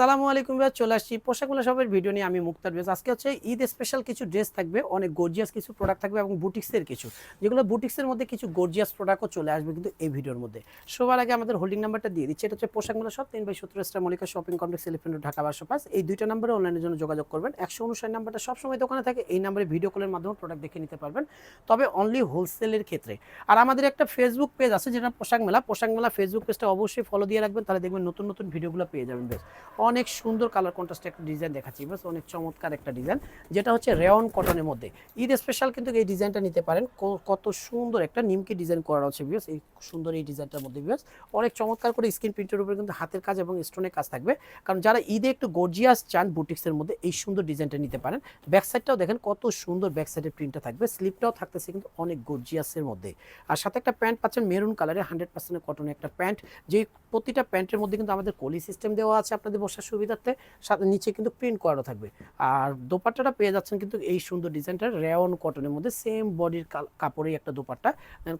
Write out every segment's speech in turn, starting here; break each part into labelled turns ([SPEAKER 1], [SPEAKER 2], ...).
[SPEAKER 1] আসসালামু আলাইকুম ভাই চলে আসছি পোশাকগুলো সবের ভিডিও নিয়ে। আমি মুক্তার বেশ আজকে হচ্ছে ঈদ স্পেশাল কিছু ড্রেস থাকবে, অনেক গর্জিয়াস কিছু প্রোডাক্ট থাকবে এবং বুটিক্সের কিছু। যেগুলো বুটিক্সের মধ্যে কিছু গর্জিয়াস প্রোডাক্টও চলে আসবে কিন্তু এই ভিডিওর মধ্যে। সবার আগে আমাদের হোল্ডিং নাম্বারটা দিয়ে দিচ্ছি। এটা হচ্ছে পোশাকগুলো সব তিন বাই সত্তর star Mallika shopping complex elephant Dhaka বারশো পাঁচ এই দুইটা নাম্বারে অনলাইনের জন্য যোগাযোগ করবেন। একশো উনষাট নাম্বারটা সবসময় দোকানে থাকে। এই নাম্বারে ভিডিও কলের মাধ্যমে প্রোডাক্ট দেখে নিতে পারবেন। তবে অনলি হোলসেলের ক্ষেত্রে। আর আমাদের একটা ফেসবুক পেজ আছে, যেটা পোশাক মেলা। পোশাক মেলা ফেসবুক পেজটা অবশ্যই ফলো দিয়ে রাখবেন। তাহলে দেখবেন নতুন নতুন ভিডিওগুলো পেয়ে যাবেন। বেশ। অনেক সুন্দর কালার কন্ট্রাস্টে একটা ডিজাইন দেখাচ্ছি বেশ অনেক চমৎকার একটা ডিজাইন যেটা হচ্ছে রেয়ন কটনের মধ্যে। ঈদ স্পেশাল কিন্তু এই ডিজাইনটা নিতে পারেন। কত সুন্দর একটা নিমকি ডিজাইন করা হচ্ছে বিকজ এই সুন্দর এই ডিজাইনটার মধ্যে বিকজ অনেক চমৎকার করে স্ক্রিন প্রিন্টের উপরে কিন্তু হাতের কাজ এবং স্টোনের কাজ থাকবে। কারণ যারা ঈদে একটু গর্জিয়াস চান বুটিক্সের মধ্যে, এই সুন্দর ডিজাইনটা নিতে পারেন। ব্যাক সাইডটাও দেখেন কত সুন্দর ব্যাক সাইডের প্রিন্টটা থাকবে। স্লিপটাও থাকতেছে কিন্তু অনেক গর্জিয়াসের মধ্যে। আর সাথে একটা প্যান্ট পাচ্ছেন মেরুন কালারে হান্ড্রেড পার্সেন্ট কটনের একটা প্যান্ট যে প্রতিটা প্যান্টের মধ্যে কিন্তু আমাদের কলি সিস্টেম দেওয়া আছে আপনাদের বসার সুবিধার্থে সাথে নিচে কিন্তু প্রিন্ট করানো থাকবে। আর দোপাট্টাটা পেয়ে যাচ্ছেন কিন্তু এই সুন্দর ডিজাইনটা রেয়ন কটনের মধ্যে সেম বডির কাপড়েই একটা দোপাট্টা।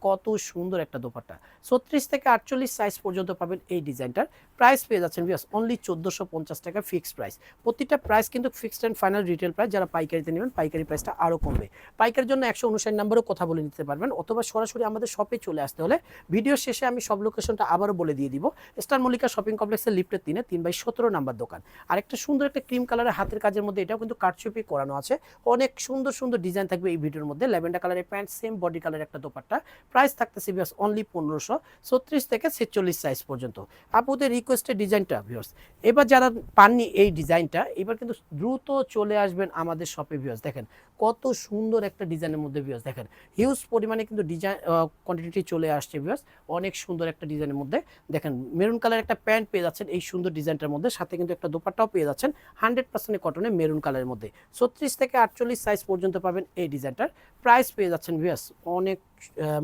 [SPEAKER 1] কত সুন্দর একটা দোপাট্টা। ছত্রিশ থেকে আটচল্লিশ সাইজ পর্যন্ত পাবেন এই ডিজাইনটার প্রাইস পেয়ে যাচ্ছেন বিয়াস অনলি চোদ্দোশো পঞ্চাশ টাকা ফিক্সড প্রাইস প্রতিটা প্রাইস কিন্তু fixed and final retail price যারা পাইকারিতে নেবেন, পাইকারি প্রাইসটা আরও কমবে। পাইকারির জন্য একশো উনষাট নাম্বারও কথা বলে নিতে পারবেন, অথবা সরাসরি আমাদের শপে চলে আসতে হলে ভিডিও শেষে আমি সব লোকেশনটা আবারও বলে দিয়ে দিব। স্টার মল্লিকা শপিং কমপ্লেক্সের লিফটের তিনে তিন বাই সতেরো দোকান। আর একটা সুন্দর একটা ক্রিম কালারের হাতের কাজের মধ্যে এটাও কিন্তু কাটছুপি করানো আছে। অনেক সুন্দর সুন্দর ডিজাইন থাকবে এই ভিডিওর মধ্যে। ল্যাভেন্ডার কালারের প্যান্ট সেম বডি কালারের একটা দোপাট্টা। প্রাইস থাকতেছে বিয়াস অনলি পনেরোশো, ছত্রিশ থেকে ছেচল্লিশ সাইজ পর্যন্ত। আপুদের রিকোয়েস্টের ডিজাইনটা ভিউস এবার যারা পাননি এই ডিজাইনটা এবার কিন্তু দ্রুত চলে আসবেন আমাদের শপে ভিউস দেখেন কত সুন্দর একটা ডিজাইনের মধ্যে ভিউস দেখেন। হিউজ পরিমাণে কিন্তু ডিজাইন কোয়ান্টিটি চলে আসছে ভিউস অনেক সুন্দর একটা ডিজাইনের মধ্যে দেখেন। মেরুন কালার একটা প্যান্ট পেয়ে যাচ্ছেন এই সুন্দর ডিজাইনটার মধ্যে। সাথে কিন্তু একটা দোপাট্টাও পেয়ে যাচ্ছেন হান্ড্রেড পার্সেন্ট কটনে মেরুন কালারের মধ্যে। ছত্রিশ থেকে আটচল্লিশ সাইজ পর্যন্ত পাবেন এই ডিজাইনটার প্রাইস পেয়ে যাচ্ছেন ভিউস অনেক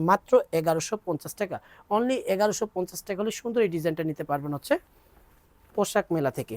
[SPEAKER 1] মাত্র এগারোশো পঞ্চাশ টাকা। অনলি এগারোশো পঞ্চাশ টাকা হলে সুন্দর এই ডিজাইনটা নিতে পারবেন হচ্ছে পোশাক মেলা থেকে।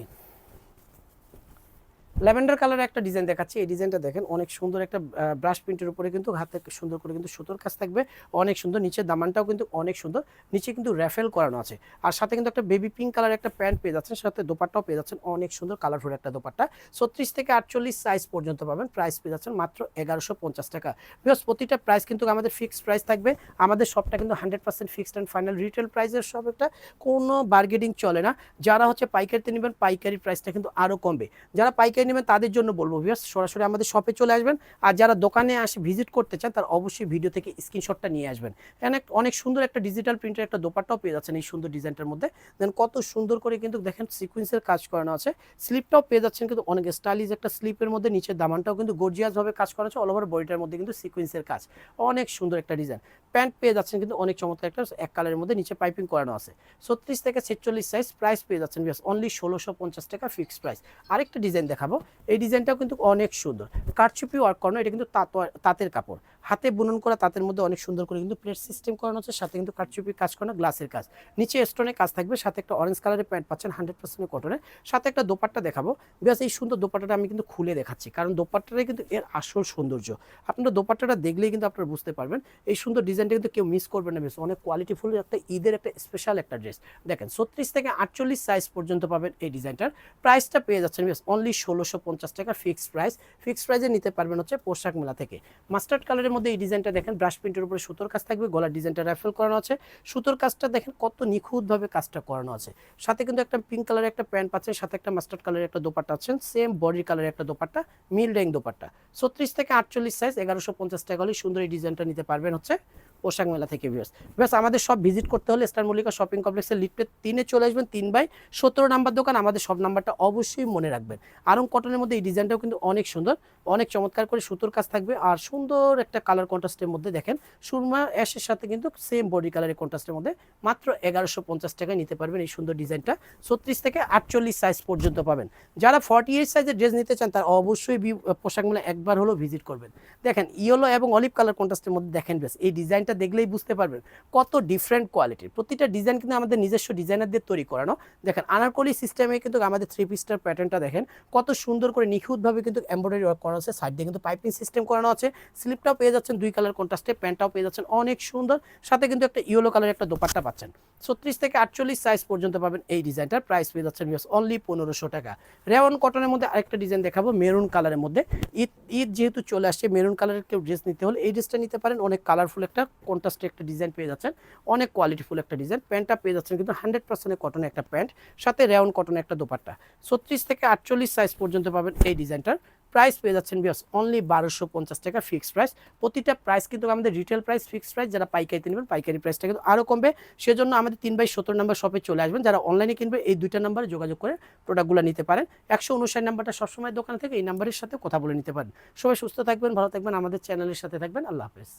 [SPEAKER 1] ল্যাভেন্ডার কালারের একটা ডিজাইন দেখাচ্ছি। এই ডিজাইনটা দেখেন, অনেক সুন্দর একটা ব্রাশ প্রিন্টের উপরে কিন্তু হাতে সুন্দর করে কিন্তু সুতোর কাজ থাকবে। অনেক সুন্দর, নিচের দামানটাও কিন্তু অনেক সুন্দর। নিচে কিন্তু র্যাফেল করানো আছে। আর সাথে কিন্তু একটা বেবি পিঙ্ক কালার একটা প্যান্ট পেয়ে যাচ্ছেন, সাথে দোপাট্টাও পেয়ে যাচ্ছেন। অনেক সুন্দর কালারফুল একটা দোপাট্টা। ছত্রিশ থেকে আটচল্লিশ সাইজ পর্যন্ত পাবেন। প্রাইস পেয়ে যাচ্ছেন মাত্র এগারোশো পঞ্চাশ টাকা। বিকজ প্রতিটা প্রাইস কিন্তু আমাদের ফিক্সড প্রাইস থাকবে। আমাদের শপটা কিন্তু hundred percent fixed and final retail প্রাইসের সব একটা। কোনো বার্গেনিং চলে না। যারা হচ্ছে পাইকারিতে নেবেন, পাইকারি প্রাইসটা কিন্তু আরও কমবে। যারা পাইকারি নেবেন, তাদের জন্য বলব ভিউয়ার্স সরাসরি আমাদের শপে চলে আসবেন। আর যারা দোকানে আসে ভিজিট করতে চান, তার অবশ্যই ভিডিও থেকে স্ক্রিনশটটা নিয়ে আসবেন। অনেক অনেক সুন্দর একটা ডিজিটাল প্রিন্টের একটা দোপাট্টাও পেয়ে যাচ্ছেন এই সুন্দর ডিজাইনটার মধ্যে। দেন কত সুন্দর করে কিন্তু দেখেন সিকুয়েন্সের কাজ করানো আছে। স্লিপটাও পেয়ে যাচ্ছেন কিন্তু অনেক স্টাইলিশ একটা স্লিপের মধ্যে, নিচের দামানটাও কিন্তু গর্জিয়াসভাবে কাজ করা আছে অল ওভার বডিটার মধ্যে কিন্তু সিকুয়েন্সের কাজ। অনেক সুন্দর একটা ডিজাইন প্যান্ট পেয়ে যাচ্ছেন কিন্তু অনেক চমৎকার একটা, এক কালারের মধ্যে নিচে পাইপিং করানো আছে। ছত্রিশ থেকে ছেচল্লিশ সাইজ প্রাইস পেয়ে যাচ্ছেন অনলি ষোলোশো পঞ্চাশ টাকা ফিক্সড প্রাইস আরেকটা ডিজাইন দেখাবো। এই ডিজাইনটাও কিন্তু অনেক সুন্দর। কারচুপি ওয়ার্ক করানো এটা কিন্তু তাঁত তাঁতের কাপড়। হাতে বুনন করা, তাঁতের মধ্যে অনেক সুন্দর করে কিন্তু প্লেট সিস্টেম করানো হচ্ছে, সাথে কিন্তু কারচুপি কাজ করানো গ্লাসের কাজ। নিচে স্টোনে কাজ থাকবে, সাথে একটা অরেঞ্জ কালারের প্যান্ট পাচ্ছেন হান্ড্রেড পার্সেন্ট কটনের সাথে একটা দোপাট্টা দেখাবো। বিকজ এই সুন্দর দোপাট্টাটা আমি কিন্তু খুলে দেখাচ্ছি, কারণ দোপাট্টাটাই কিন্তু এর আসল সৌন্দর্য। আপনারা দোপাট্টাটা দেখলেই কিন্তু আপনারা বুঝতে পারবেন, এই সুন্দর ডিজাইনটা কিন্তু কেউ মিস করবেন না বেশ অনেক কোয়ালিটিফুল একটা ঈদের একটা স্পেশাল একটা ড্রেস দেখেন, ছত্রিশ থেকে আটচল্লিশ সাইজ পর্যন্ত পাবেন এই ডিজাইনটার প্রাইসটা পেয়ে যাচ্ছেন বেশ অনলি ষোলোশো পঞ্চাশ টাকা ফিক্সড প্রাইস ফিক্সড প্রাইসে নিতে পারবেন হচ্ছে পোশাক মেলা থেকে। মাস্টার্ড কালারের মধ্যে এই ডিজাইনটা দেখেন ব্রাশ প্রিন্টের উপরে সুতোর কাজ থাকবে, গলার ডিজাইনটা র্যাফেল করানো আছে। সুতোর কাজটা দেখেন কত নিখুঁতভাবে কাজটা করানো আছে। সাথে কিন্তু একটা পিঙ্ক কালারের একটা প্যান্ট পাচ্ছেন, সাথে একটা মাস্টার্ড কালারের একটা দোপাট্টা আছেন সেম বডির কালারের একটা দোপাট্টা মিল রেং দোপাট্টা। ছত্রিশ থেকে আটচল্লিশ সাইজ এগারোশো পঞ্চাশ টাকা হলে সুন্দর এই ডিজাইনটা নিতে পারবেন হচ্ছে পোশাক মেলা থেকে ভিউয়ার্স ব্যাস, আমাদের সব ভিজিট করতে হলে স্টার মল্লিকা শপিং কমপ্লেক্সের লিফটে তিনে চলে আসবেন, তিন বাই সতেরো নাম্বার দোকান। আমাদের সব নাম্বারটা অবশ্যই মনে রাখবেন। আরং কটনের মধ্যে এই ডিজাইনটাও কিন্তু অনেক সুন্দর। অনেক চমৎকার করে সুতোর কাজ থাকবে আর সুন্দর একটা কালার কন্ট্রাস্টের মধ্যে দেখেন, সুরমা অ্যাশের সাথে কিন্তু সেম বডি কালারের কন্ট্রাস্টের মধ্যে মাত্র এগারোশো পঞ্চাশ টাকায় নিতে পারবেন এই সুন্দর ডিজাইনটা। ছত্রিশ থেকে আটচল্লিশ সাইজ পর্যন্ত পাবেন। যারা ফর্টি এইট সাইজের ড্রেস নিতে চান তারা অবশ্যই পোশাক মেলা একবার হলেও ভিজিট করবেন। দেখেন ইয়েলো এবং অলিভ কালার কন্ট্রাস্টের মধ্যে দেখেন বেশ এই ডিজাইনটা দেখলেই বুঝতে পারবেন কত ডিফারেন্ট কোয়ালিটির প্রতিটা ডিজাইন কিন্তু আমাদের নিজস্ব ডিজাইনারদের তৈরি করানো। দেখেন, আনারকলি সিস্টেমে কিন্তু আমাদের থ্রি পিসটার প্যাটার্নটা দেখেন, কত সুন্দর করে নিখুঁতভাবে কিন্তু এমব্রয়ডারি করা আছে সাইড দিয়ে কিন্তু পাইপিং সিস্টেম করানো আছে। স্লিপটাও পেয়ে যাচ্ছেন, দুই কালার কন্ট্রাস্টে প্যান্টটাও পেয়ে যাচ্ছেন, অনেক সুন্দর। সাথে কিন্তু একটা ইয়েলো কালারের একটা দোপাট্টা পাচ্ছেন। ছত্রিশ থেকে আটচল্লিশ সাইজ পর্যন্ত পাবেন এই ডিজাইনটার প্রাইস পেয়ে যাচ্ছেন অনলি পনেরোশো টাকা। রেওয়ান কটনের মধ্যে আরেকটা ডিজাইন দেখাবো মেরুন কালারের মধ্যে। ঈদ ঈদ যেহেতু চলে আসছে মেরুন কালারের কেউ ড্রেস নিতে হলে এই ড্রেসটা নিতে পারেন। অনেক কালারফুল একটা কন্ট্রাস্টে একটা ডিজাইন পেয়ে যাচ্ছেন। অনেক কোয়ালিটিফুল একটা ডিজাইন প্যান্টটা পেয়ে যাচ্ছেন কিন্তু হান্ড্রেড পার্সেন্টের কটনের একটা প্যান্ট সাথে রেওয়ান কটনের একটা দোপাট্টা। ছত্রিশ থেকে আটচল্লিশ সাইজ পর্যন্ত পাবেন এই ডিজাইনটার প্রাইস পেয়ে যাচ্ছেন বিয়াস অনলি বারোশো পঞ্চাশ টাকা ফিক্সড প্রাইস প্রতিটা প্রাইস কিন্তু আমাদের রিটেল প্রাইস ফিক্সড প্রাইস যারা পাইকারিতে নেবেন, পাইকারি প্রাইসটা কিন্তু আরও কমবে। সেজন্য আমাদের তিন বাই সত্তর নাম্বার শপে চলে আসবেন। যারা অনলাইনে কিনবে, এই দুইটা নাম্বারে যোগাযোগ করে প্রোডাক্টগুলো নিতে পারেন। একশো উনষাট নাম্বারটা সবসময় দোকান থেকে এই নাম্বারের সাথে কথা বলে নিতে পারেন। সবাই সুস্থ থাকবেন, ভালো থাকবেন, আমাদের চ্যানেলের সাথে থাকবেন। আল্লাহ হাফেজ।